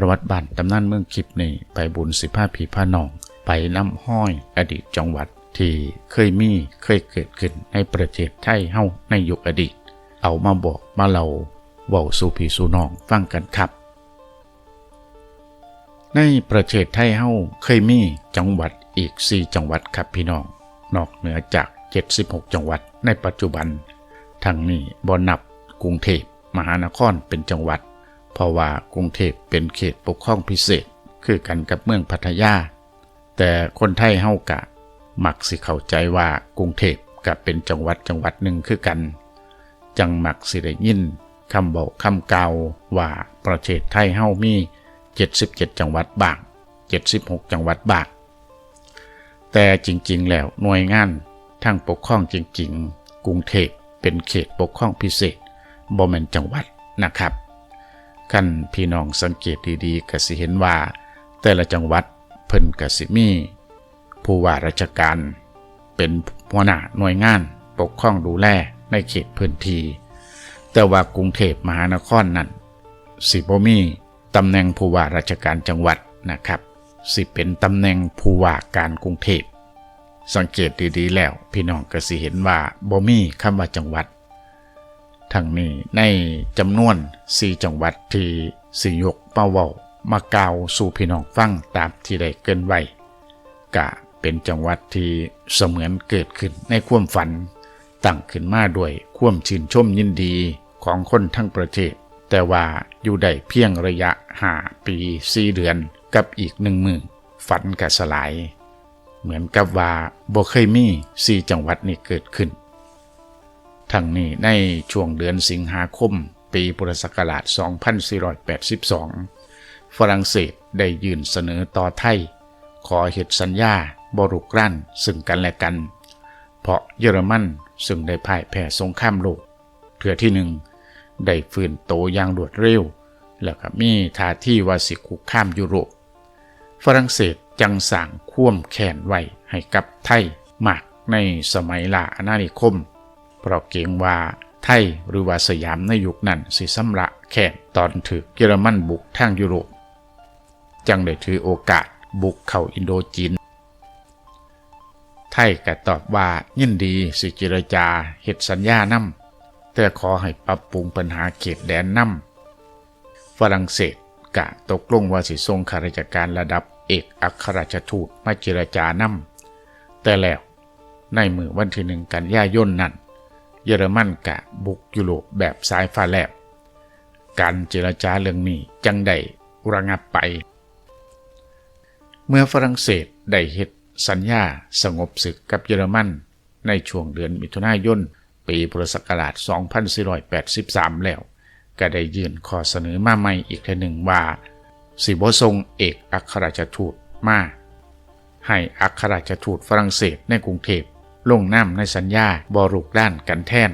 ประวัติบ้านตำนานเมืองคลิปนี่ไปบุญสิผ้าผีผ้านอง ไปน้ำห้อยอดีตจังหวัด ที่เคยมีเคยเกิดขึ้นในประเทศไทยเฮาในยุคอดีต เอามาบอกมาเล่าเว้าสู่พี่สู่น้องฟังกันครับ ในประเทศไทยเฮาเคยมีจังหวัดอีก 4 จังหวัดครับพี่น้อง นอกเหนือจาก 76 จังหวัดในปัจจุบัน ทั้งนี้บ่นับกรุงเทพมหานครเป็นจังหวัด เพราะว่ากรุงเทพเป็นเขตปกครองพิเศษ คือกันกับเมืองพัทยา แต่คนไทยเฮากะ มักสิเข้าใจว่ากรุงเทพกับเป็นจังหวัดจังหวัดหนึ่งคือกัน จังมักสิได้ยินคำบอกคำกล่าวว่าประเทศไทยเฮามี 77 จังหวัดบาง76 จังหวัดบางแต่จริงๆ แล้วหน่วยงานทางปกครองจริง ๆ กรุงเทพเป็นเขตปกครองพิเศษบ่แม่นจังหวัดนะครับ คันพี่น้องสังเกตดีๆก็สิเห็นว่า แต่ละจังหวัดเพิ่นก็สิมี ผู้ว่าราชการ เป็นหัวหน้าหน่วยงานปกครองดูแลในเขตพื้นที่แต่ว่ากรุงเทพมหานครนั้นสิบ่มีตำแหน่งผู้ว่าราชการจังหวัดนะครับ สิเป็นตำแหน่งผู้ว่าการกรุงเทพสังเกตดีๆแล้ว พี่น้องก็สิเห็นว่าบ่มีคำว่าจังหวัด ทั้งนี้ในจำนวน4จังหวัดที่สิยกเป้าเว้ามากล่าวสู่พี่น้องฟังตามที่ได้เกินไว้กะเป็นจังหวัดที่เสมือนเกิดขึ้นในความฝันตั้งขึ้นมาด้วยความชื่นชมยินดีของคนทั้งประเทศ แต่ว่าอยู่ได้เพียงระยะหาปีสี่เดือนกับอีกหนึ่งมือฝันกะสลาย เหมือนกับว่าบ่เคยมีสี่จังหวัดนี้เกิดขึ้น ทั้งนี้ในช่วงเดือนสิงหาคม ปีพุทธศักราช 2482 ฝรั่งเศสได้ยื่นเสนอต่อไทย ขอเหตุสัญญาบรุกรั่นซึ่งกันและกัน เพราะเยอรมันซึ่งได้พ่ายแพ้สงครามโลกเถือที่หนึ่งได้ฟื้นโตอย่างรวดเร็ว แล้วก็มีท่าที่ว่าสิคุกข้ามยุโรป ฝรั่งเศสจังสั่งคว่มแขนไว้ให้กับไทยมากในสมัยลาอาณานิคม เพราะเกรงว่าไทยหรือว่าสยามในยุคนั้นสิสำระแขนตอนถึกเยอรมันบุกทางยุโรป จังได้ถือโอกาสบุกเข้าอินโดจีน ไทยก็ตอบว่ายินดีสิเจรจาเฮ็ดสัญญานำแต่ขอให้ปรับปรุงปัญหาเขตแดนนำฝรั่งเศสกะตกลงว่าสิส่งข้าราชการระดับเอกอัครราชทูตมาเจรจานำแต่แล้วในมือวันที่หนึ่งกันยายนนั้น เยอรมันกะบุกยุโรปแบบสายฟ้าแลบ การเจรจาเรื่องนี้จังได้ระงับไป เมื่อฝรั่งเศสได้เฮ็ดสัญญาสงบศึกกับเยอรมันในช่วงเดือนมิถุนายนปีพุทธศักราช 2483 แล้ว ก็ได้ยื่นข้อเสนอมาใหม่อีกทีหนึ่งว่า สิบทรงเอกอัครราชทูตมาให้อัครราชทูตฝรั่งเศสในกรุงเทพ ลงนามในสัญญาบรุกด้านกันแท่น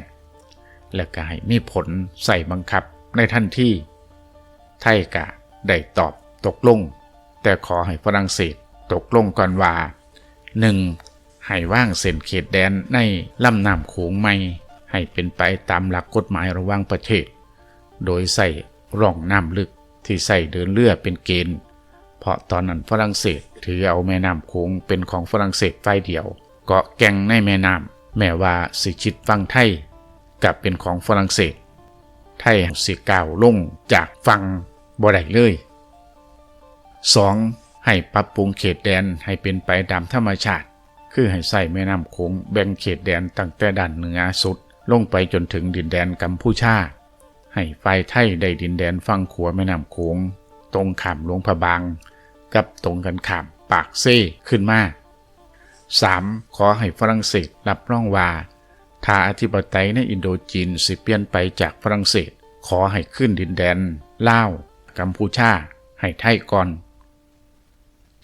และก็ให้มีผลใส่บังคับในทันทีไทยกะได้ตอบตกลง แต่ขอให้ฝรั่งเศสตกลงก่อนว่า 1. ให้ว่างเส้นเขตแดนในลำน้ำโขงใหม่ให้เป็นไปตามหลักกฎหมายระหว่างประเทศ โดยใส่ร่องน้ำลึกที่ใส่เดินเรือเป็นเกณฑ์ เพราะตอนนั้นฝรั่งเศสถือเอาแม่น้ำโขงเป็นของฝรั่งเศสฝ่ายเดียว เกาะแก่งในแม่น้ำแม้ว่าสิชิดฝั่งไทยกลับเป็นของฝรั่งเศส ไทยสิก้าวลงจากฝั่งบ่ได้เลย 2. ให้ปรับปรุงเขตแดนให้เป็นไปตามธรรมชาติ คือให้ใส่แม่น้ำโขงแบ่งเขตแดนตั้งแต่ด้านเหนือสุด ลงไปจนถึงดินแดนกัมพูชา ให้ฝ่ายไทยได้ดินแดนฝั่งขัวแม่น้ำโขงตรงขามหลวงพระบาง กับตรงกันขามปากเซ่ขึ้นมา 3. ขอให้ฝรั่งเศสรับรองว่าถ้าอธิปไตยในอินโดจีนสิเปลี่ยนไปจากฝรั่งเศส ขอให้ขึ้นดินแดนลาวกัมพูชาให้ไทยก่อน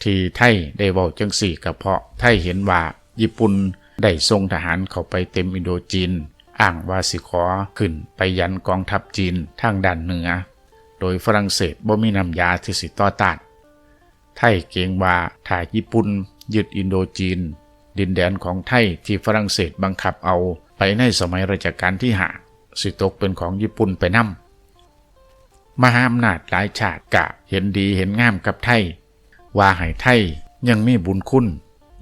ที่ไทยได้เว้าจังสี่ก็เพาะไทยเห็นว่าญี่ปุ่นได้ส่งทหารเข้าไปเต็มอินโดจีน อ้างว่าสิขอขึ้นไปยันกองทัพจีนทางด้านเหนือ โดยฝรั่งเศสบ่มีนำยาที่สิต่อต้านไทยเกรงว่าถ้าญี่ปุ่น ยึดอินโดจีน ดินแดนของไทยที่ฝรั่งเศสบังคับเอาไปในสมัยรัชกาลที่หาสิตกเป็นของญี่ปุ่นไปนำมหาอำนาจหลายชาติกะเห็นดีเห็นงามกับไทย ว่าให้ไทยยังมีบุญคุณ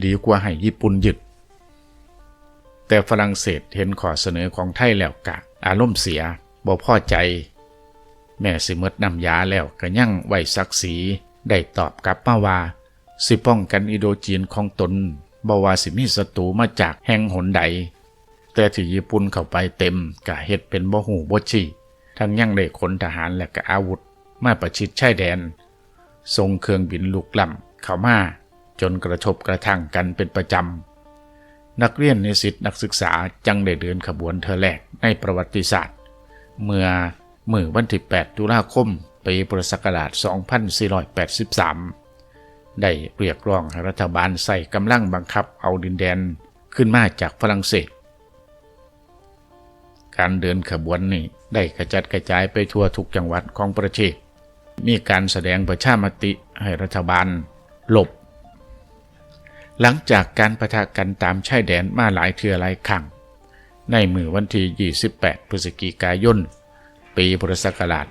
ดีกว่าให้ญี่ปุ่นยึด แต่ฝรั่งเศสเห็นขอเสนอของไทยแล้วกะ อารมณ์เสียบ่พอใจ แม่สิมดนำยาแล้วก็ยั่งไหวศักดิ์ศรีได้ตอบกลับมาว่า สิป้องกันอิโดจีนของตนบ่ว่าสิมีศัตรูมาจากแห่งหนใด แต่ที่ญี่ปุ่นเข้าไปเต็มกะเฮ็ดเป็นบ่หูบ่ชี้ทั้งยังได้ขนทหารและก็อาวุธ มาประชิดชายแดนส่งเครื่องบินลุกล้ำเข้ามาจนกระทบกระทั่งกันเป็นประจำ นักเรียนนิสินักศึกษาจังได้เดินขบวนเธอแรกในประวัติศาสตร์ เมื่อมื่อวันที่ 8 ตุลาคม ปีพุทธศักราช 2483 ได้เรียกร้องให้รัฐบาลใส่กำลังบังคับเอาดินแดนขึ้นมาจากฝรั่งเศส การเดินขบวนนี้ได้กระจัดกระจายไปทั่วทุกจังหวัดของประเทศ มีการแสดงประชามติให้รัฐบาลหลบ หลังจากการประทะกันตามชายแดนมาหลายเทือหลายครั้ง ในมือวันที่ 28 พฤศจิกายน ปีพุทธศักราช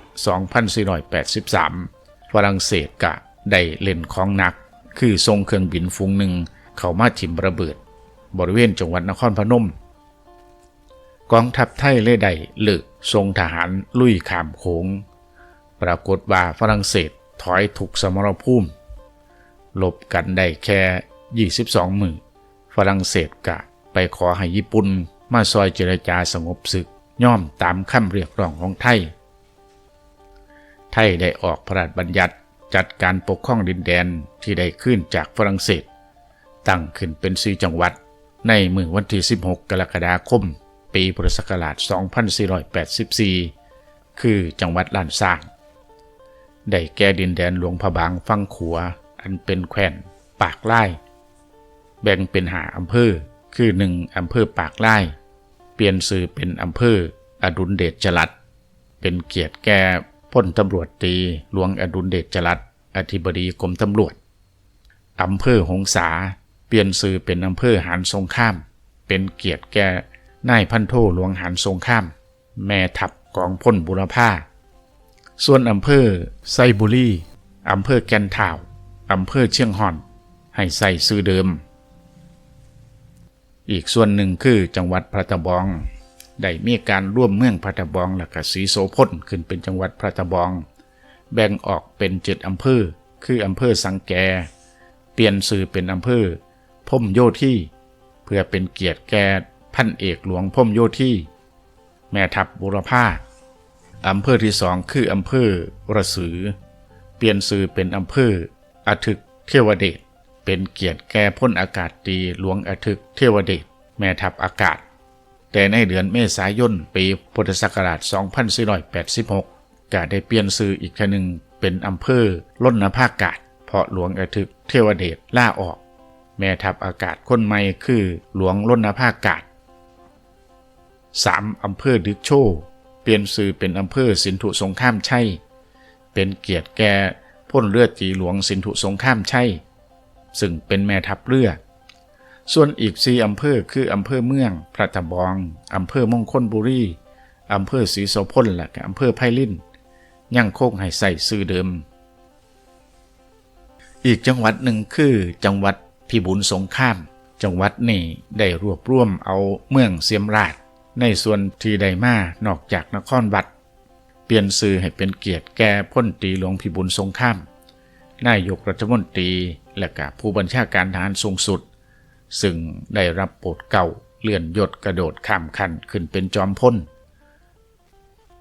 2483 ฝรั่งเศสกะ ได้เล่นของหนัก คือทรงเครื่องบินฟุงหนึ่งเข้ามาถิ่มระเบิด บริเวณจังหวัดนครพนม กองทัพไทยเลยได้เลิกทรงทหารลุยขามโขงปรากฏว่าฝรั่งเศสถอยถูกสมรภูมิหลบกันได้แค่ 22 มือฝรั่งเศสกะไปขอให้ญี่ปุ่นมาซอยเจรจาสงบศึกย่อมตามคำเรียกร้องของไทย ไทยได้ออกพระราชบัญญัติ จัดการปกครองดินแดนที่ได้ขึ้นจากฝรั่งเศส ตั้งขึ้นเป็นสีจังหวัด ในมือวันที่ 16 กรกฎาคม ปีพุทธศักราช 2484 คือจังหวัดล้านสร้าง ได้แก่ดินแดนหลวงพระบางฟังขัว อันเป็นแคว้นปากไล่แบ่งเป็นหาอำเภอ คือหนึ่งอำเภอปากไล่เปลี่ยนชื่อเป็นอำเภออดุลเดชจรัสเป็นเกียรติแก่ พลตำรวจตีหลวงอดุลเดชจรัสอธิบดีกรมตำรวจอำเภอหงสาเปลี่ยนชื่อเป็นอำเภอหานสงข้าม เป็นเกียรติแก่นายพันโทหลวงหานสงข้าม แม่ทัพกองพลบุรพาส่วนอำเภอไซบุรีอำเภอแกนท่าวอำเภอเชียงหอน ให้ใส่ซื้อเดิม อีกส่วนหนึ่งคือจังหวัดพระตะบอง ได้มีการร่วมเมืองพระตะบองและกสีโสพลขึ้นเป็นจังหวัดพระตะบอง แบ่งออกเป็นเจ็ดอำเภอ คืออำเภอสังแก เปลี่ยนชื่อเป็นอำเภอพมโยที่ เพื่อเป็นเกียรติแก่พันเอกหลวงพมโยที่ แม่ทัพบุรพาอำเภอที่สองคืออำเภอระสือ เปลี่ยนชื่อเป็นอำเภออาทึกเทวเดชเป็นเกียรติแก่พลอากาศตรีหลวงอาทึกเทวเดชแม่ทัพอากาศ แต่ในเดือนเมษายนปีพุทธศักราช 2486ก็ได้เปลี่ยนชื่ออีกครั้งหนึ่งเป็นอำเภอล้นนภาคกาศ เพราะหลวงอาทึกเทวเดชล่าออก แม่ทัพอากาศคนใหม่คือหลวงล้นนภาคกาศ 3. อำเภอดึกโช เปลี่ยนชื่อเป็นอำเภอสินธุสงครามชัยเป็นเกียรติแก่พ้นเลือดจีหลวงสินธุสงครามชัยซึ่งเป็นแม่ทัพเรือ ส่วนอีกสี่อำเภอคืออำเภอเมือง พระตะบอง อำเภอมงคลบุรี อำเภอศรีโสพลและอำเภอไพลินยังคงให้ใส่ซื้อเดิม อีกจังหวัดหนึ่งคือจังหวัดพิบูลสงคราม จังหวัดนี้ได้รวบรวมเอาเมืองเสียมราช ในส่วนที่ไดมานอกจากนครวัด เปลี่ยนชื่อให้เป็นเกียรติแก่พ้นตีหลวงพิบูลสงคราม นายกรัฐมนตรีและก็ผู้บัญชาการทหารสูงสุด ซึ่งได้รับโปรดเก่าเลื่อนยศกระโดดข้ามขั้นขึ้นเป็นจอมพล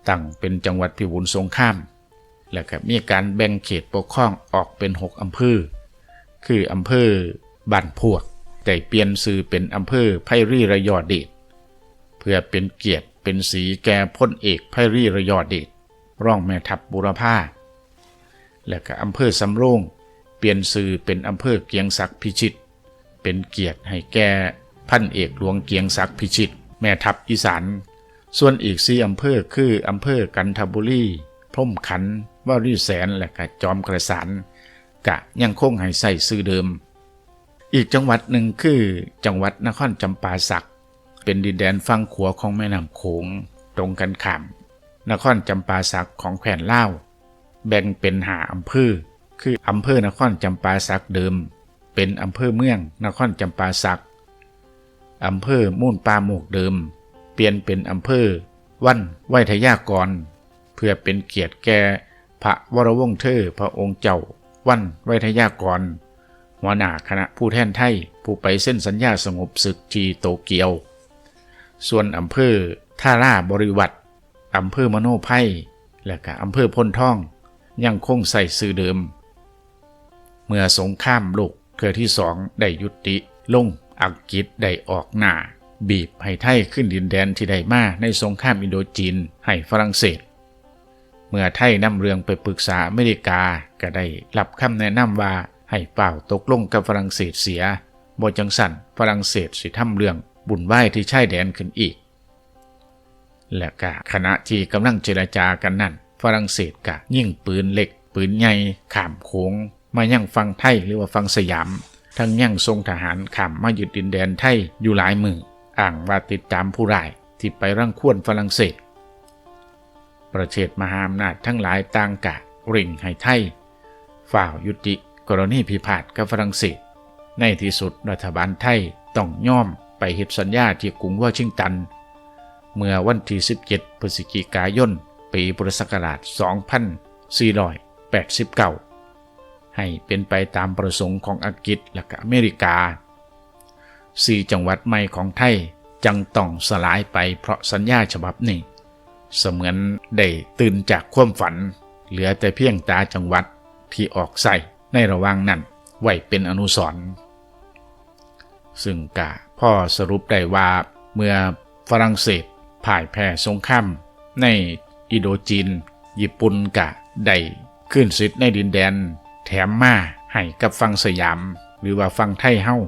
ตั้งเป็นจังหวัดพิบูลสงคราม และก็มีการแบ่งเขตปกครองออกเป็น 6 อำเภอ คืออำเภอบ้านพวก แต่เปลี่ยนชื่อเป็นอำเภอไพรีระยอเดชเพื่อเป็นเกียรติเป็นสีแก่พลเอกไพรีระยอเดชร่องแม่ทัพบุรพาและก็อำเภอสำโรงเปลี่ยนชื่อเป็นอำเภอเกียงศักดิ์พิชิต เป็นเกียรติให้แก่พันเอกหลวงเกียงศักดิ์พิชิต แม่ทัพอีสานส่วนอีกสี่อำเภอคืออำเภอกันทบุรีพร่มขันธ์วารีแสนและก็จอมกระสานกะยังคงให้ใส่ซื้อเดิม อีกจังหวัดหนึ่งคือจังหวัดนครจำปาสัก เป็นดินแดนฝั่งขัวของแม่น้ำโขงตรงกันข้าม นครจำปาสักของแขวนเล่าแบ่งเป็นหาอำเภอคืออำเภอนครจำปาสักเดิม เป็นอำเภอเมืองนครจำปาสักอำเภอมุ่นปาโมกเดิม เปลี่ยนเป็นอำเภอวันไวยทยากร เพื่อเป็นเกียรติแก่พระวรวงศ์เธอพระองค์เจ้าวันไวยทยากร หัวหน้าคณะผู้แทนไทยผู้ไปเส้นสัญญาสงบศึกที่โตเกียว ส่วนอำเภอท่าราบริวัตรอำเภอมโนไพและก็อำเภอพนท่อง ยังคงใส่สื่อเดิม เมื่อสงครามโลก เทือที่สองได้ยุติลงอังกฤษได้ออกหน้า บีบให้ไทยขึ้นดินแดนที่ได้มาในสงครามอินโดจีนให้ฝรั่งเศส เมื่อไทยนำเรื่องไปปรึกษาอเมริกาก็ได้รับคำแนะนำว่าให้เปล่าตกลงกับฝรั่งเศสเสียบ่จังสันฝรั่งเศสสิทำเรื่องบุญไหวที่ชายแดนขึ้นอีก และก็ขณะที่กำลังเจรจากันนั่นฝรั่งเศสก็ยิ่งปืนเล็กปืนใหญ่ขามโขง มายั่งฟังไทยหรือว่าฟังสยาม ทั้งยั่งทรงทหารข้ามมายึดดินแดนไทยอยู่หลายมืออ้างว่าติดตามผู้ร้ายที่ไปรังควนฝรั่งเศส ประเทศมหาอำนาจทั้งหลายต่างกะริ่งให้ไทยฝ่าวยุติกรณีพิพาทกับฝรั่งเศส ในที่สุดรัฐบาลไทยต้องย่อมไปเฮ็ดสัญญาที่กรุงวอชิงตัน เมื่อวันที่ 17 พฤศจิกายน ปีพุทธศักราช 2489 ให้เป็นไปตามประสงค์ของอังกฤษและก็อเมริกาสี่จังหวัดใหม่ของไทยจังต้องสลายไปเพราะสัญญาฉบับนี้ เสมือนได้ตื่นจากความฝัน เหลือแต่เพียงตาจังหวัดที่ออกใส่ในระหว่างนั้นไว้เป็นอนุสรณ์ซึ่งกะพ่อสรุปได้ว่าเมื่อฝรั่งเศสพ่ายแพ้สงครามในอิโดจีน ญี่ปุ่นกะได้ขึ้นสิทธิ์ในดินแดน แถมมาให้กับฟังสยาม หรือว่าฟังไทยเฮ้า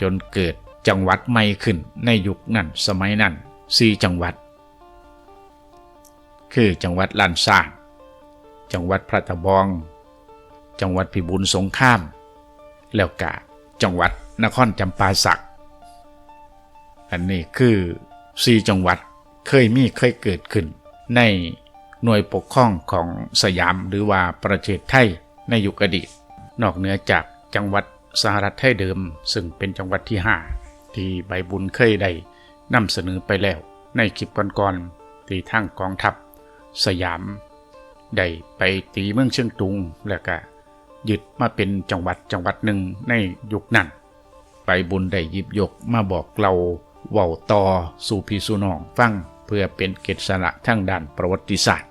จนเกิดจังหวัดใหม่ขึ้นในยุคนั้นสมัยนั้นสี่จังหวัด คือจังหวัดลันซางจังหวัดพระตะบอง จังหวัดพิบูลสงคราม แล้วกะจังหวัดนครจำปาสัก อันนี้คือสี่จังหวัดเคยมีเคยเกิดขึ้นในหน่วยปกครองของสยามหรือว่าประเทศไทย ในยุคอดีต นอกเหนือจากจังหวัดสหรัฐไทยเดิม ซึ่งเป็นจังหวัดที่ 5 ที่ใบบุญเคยได้นำเสนอไปแล้ว ในคลิปก่อนๆที่ทางกองทัพ สยาม ได้ไปตีเมืองเชียงตุง แล้วก็ยึดมาเป็นจังหวัดจังหวัดหนึ่งในยุคนั้นไปบุญได้หยิบยกมาบอกเราเว้าต่อสู่พี่สู่น้องฟังเพื่อเป็นเกศสละทั้งด้านประวัติศาสตร์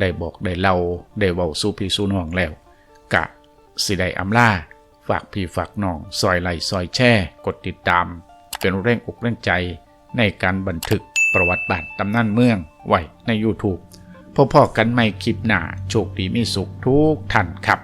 ได้บอกได้เล่าได้เว้าสู่พี่สู่น้องแล้ว สิได้อำลาฝากพี่ฝากน้องซอยไหลซอยแช่ กดติดตาม เป็นแรงอกแรงใจในการบันทึกประวัติบาทตำนานเมือง ไว้ใน YouTube พ่อๆกันไม่คลิปหน้าโชคดีมีสุขทุกท่านครับ